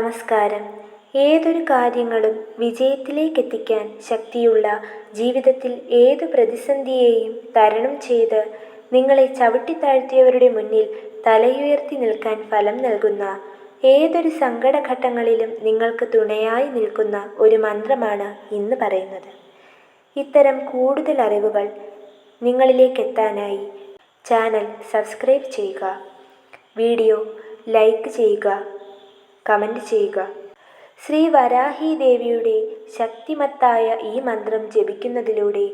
നമസ്കാരം. ഏതൊരു കാര്യങ്ങളും വിജയത്തിലേക്ക് എത്തിക്കാൻ ശക്തിയുള്ള ജീവിതത്തിൽ ഏത് പ്രതിസന്ധിയെയും തരണം ചെയ്ത് നിങ്ങളെ ചവിട്ടിത്താഴ്ത്തിയവരുടെ മുന്നിൽ തലയുയർത്തി നിൽക്കാൻ ഫലം നൽകുന്ന ഏതൊരു സങ്കടഘട്ടങ്ങളിലും നിങ്ങൾക്ക് തുണയായി നിൽക്കുന്ന ഒരു മന്ത്രമാണ് ഇന്ന് പറയുന്നത്. ഇത്തരം കൂടുതൽ അറിവുകൾ നിങ്ങളിലേക്കെത്താനായി ചാനൽ സബ്സ്ക്രൈബ് ചെയ്യുക. വീഡിയോ ലൈക്ക് ചെയ്യുക. കമന്റ് ചെയ്യുക. ശ്രീ വരാഹി ദേവിയുടെ ശക്തിമത്തായ ഈ മന്ത്രം ജപിക്കുന്നതിലൂടെ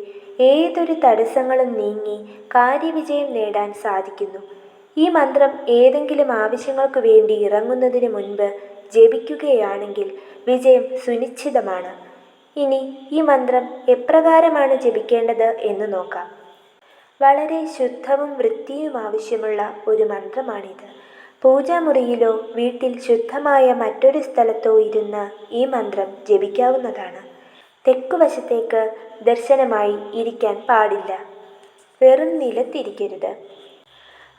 ഏതൊരു തടസ്സങ്ങളും നീങ്ങി കാര്യവിജയം നേടാൻ സാധിക്കുന്നു. ഈ മന്ത്രം ഏതെങ്കിലും ആവശ്യങ്ങൾക്ക് വേണ്ടി ഇറങ്ങുന്നതിന് മുൻപ് ജപിക്കുകയാണെങ്കിൽ വിജയം സുനിശ്ചിതമാണ്. ഇനി ഈ മന്ത്രം എപ്രകാരമാണ് ജപിക്കേണ്ടത് എന്ന് നോക്കാം. വളരെ ശുദ്ധവും വൃത്തിയും ആവശ്യമുള്ള ഒരു മന്ത്രമാണിത്. പൂജാമുറിയിലോ വീട്ടിൽ ശുദ്ധമായ മറ്റൊരു സ്ഥലത്തോ ഇരുന്ന് ഈ മന്ത്രം ജപിക്കാവുന്നതാണ്. തെക്കുവശത്തേക്ക് ദർശനമായി ഇരിക്കാൻ പാടില്ല. വെറും നിലത്തിരിക്കരുത്.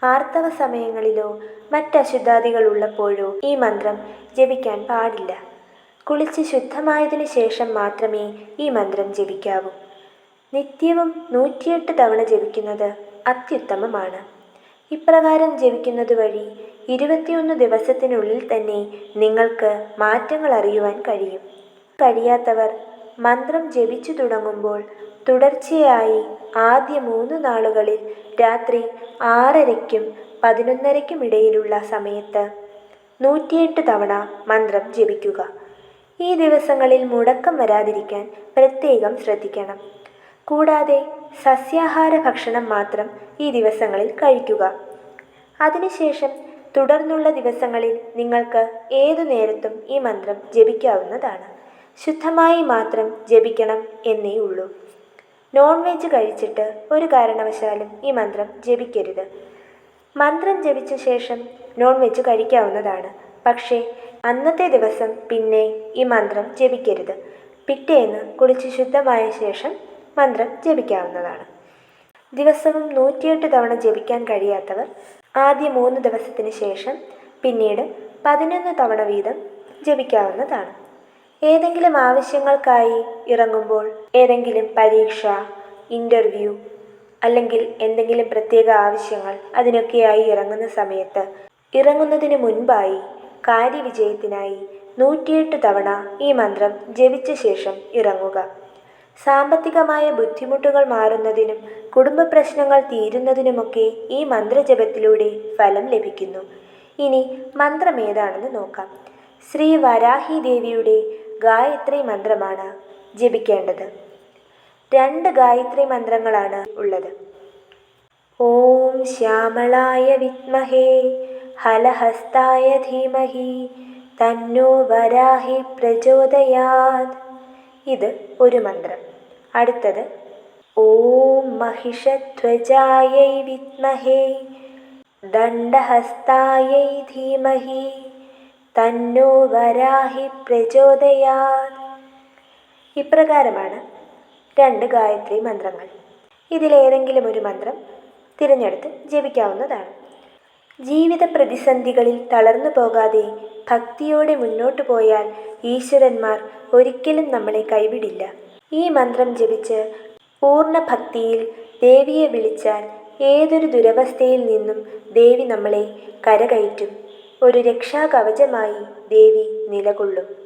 ആർത്തവ സമയങ്ങളിലോ മറ്റശുദ്ധാദികൾ ഉള്ളപ്പോഴോ ഈ മന്ത്രം ജപിക്കാൻ പാടില്ല. കുളിച്ച് ശുദ്ധമായതിനു ശേഷം മാത്രമേ ഈ മന്ത്രം ജപിക്കാവൂ. നിത്യവും നൂറ്റിയെട്ട് തവണ ജപിക്കുന്നത് അത്യുത്തമമാണ്. ഇപ്രകാരം ജപിക്കുന്നത് വഴി ഇരുപത്തിയൊന്ന് ദിവസത്തിനുള്ളിൽ തന്നെ നിങ്ങൾക്ക് മാറ്റങ്ങൾ അറിയുവാൻ കഴിയും. കഴിയാത്തവർ മന്ത്രം ജപിച്ചു തുടങ്ങുമ്പോൾ തുടർച്ചയായി ആദ്യ മൂന്ന് നാളുകളിൽ രാത്രി ആറരയ്ക്കും പതിനൊന്നരയ്ക്കും ഇടയിലുള്ള സമയത്ത് നൂറ്റിയെട്ട് തവണ മന്ത്രം ജപിക്കുക. ഈ ദിവസങ്ങളിൽ മുടക്കം വരാതിരിക്കാൻ പ്രത്യേകം ശ്രദ്ധിക്കണം. കൂടാതെ സസ്യാഹാര ഭക്ഷണം മാത്രം ഈ ദിവസങ്ങളിൽ കഴിക്കുക. അതിനുശേഷം തുടർന്നുള്ള ദിവസങ്ങളിൽ നിങ്ങൾക്ക് ഏതു നേരത്തും ഈ മന്ത്രം ജപിക്കാവുന്നതാണ്. ശുദ്ധമായി മാത്രം ജപിക്കണം എന്നേ ഉള്ളൂ. നോൺ വെജ് കഴിച്ചിട്ട് ഒരു കാരണവശാലും ഈ മന്ത്രം ജപിക്കരുത്. മന്ത്രം ജപിച്ച ശേഷം നോൺ വെജ് കഴിക്കാവുന്നതാണ്. പക്ഷേ അന്നത്തെ ദിവസം പിന്നെ ഈ മന്ത്രം ജപിക്കരുത്. പിറ്റേന്ന് കുളിച്ച് ശുദ്ധമായ ശേഷം മന്ത്രം ജപിക്കാവുന്നതാണ്. ദിവസവും നൂറ്റിയെട്ട് തവണ ജപിക്കാൻ കഴിയാത്തവർ ആദ്യ മൂന്ന് ദിവസത്തിന് ശേഷം പിന്നീട് പതിനൊന്ന് തവണ വീതം ജപിക്കാവുന്നതാണ്. ഏതെങ്കിലും ആവശ്യങ്ങൾക്കായി ഇറങ്ങുമ്പോൾ ഏതെങ്കിലും പരീക്ഷ ഇന്റർവ്യൂ അല്ലെങ്കിൽ എന്തെങ്കിലും പ്രത്യേക ആവശ്യങ്ങൾ അതിനൊക്കെയായി ഇറങ്ങുന്ന സമയത്ത് ഇറങ്ങുന്നതിന് മുൻപായി കാര്യവിജയത്തിനായി നൂറ്റിയെട്ട് തവണ ഈ മന്ത്രം ജപിച്ച ശേഷം ഇറങ്ങുക. സാമ്പത്തികമായ ബുദ്ധിമുട്ടുകൾ മാറുന്നതിനും കുടുംബ പ്രശ്നങ്ങൾ തീരുന്നതിനുമൊക്കെ ഈ മന്ത്രജപത്തിലൂടെ ഫലം ലഭിക്കുന്നു. ഇനി മന്ത്രം ഏതാണെന്ന് നോക്കാം. ശ്രീ വരാഹി ദേവിയുടെ ഗായത്രി മന്ത്രമാണ് ജപിക്കേണ്ടത്. രണ്ട് ഗായത്രി മന്ത്രങ്ങളാണ് ഉള്ളത്. ഓം ശ്യാമളായ വിത്മഹേ ഹലഹസ്തായ ധീമഹി തന്നോ വരാഹി പ്രചോദയാത്. ഇത് ഒരു മന്ത്രം. അടുത്തത് ഓം മഹിഷധ്വജായൈ വിദ്മഹേ ദണ്ഡഹസ്തായൈ ധീമഹി തന്നോ വരാഹി പ്രചോദയാത്. ഇപ്രകാരമാണ് രണ്ട് ഗായത്രി മന്ത്രങ്ങൾ. ഇതിലേതെങ്കിലും ഒരു മന്ത്രം തിരഞ്ഞെടുത്ത് ജപിക്കാവുന്നതാണ്. ജീവിത പ്രതിസന്ധികളിൽ തളർന്നു പോകാതെ ഭക്തിയോടെ മുന്നോട്ടു പോയാൽ ഈശ്വരന്മാർ ഒരിക്കലും നമ്മളെ കൈവിടില്ല. ഈ മന്ത്രം ജപിച്ച് പൂർണ ഭക്തിയിൽ ദേവിയെ വിളിച്ചാൽ ഏതൊരു ദുരവസ്ഥയിൽ നിന്നും ദേവി നമ്മളെ കരകയറ്റും. ഒരു രക്ഷാകവചമായി ദേവി നിലകൊള്ളും.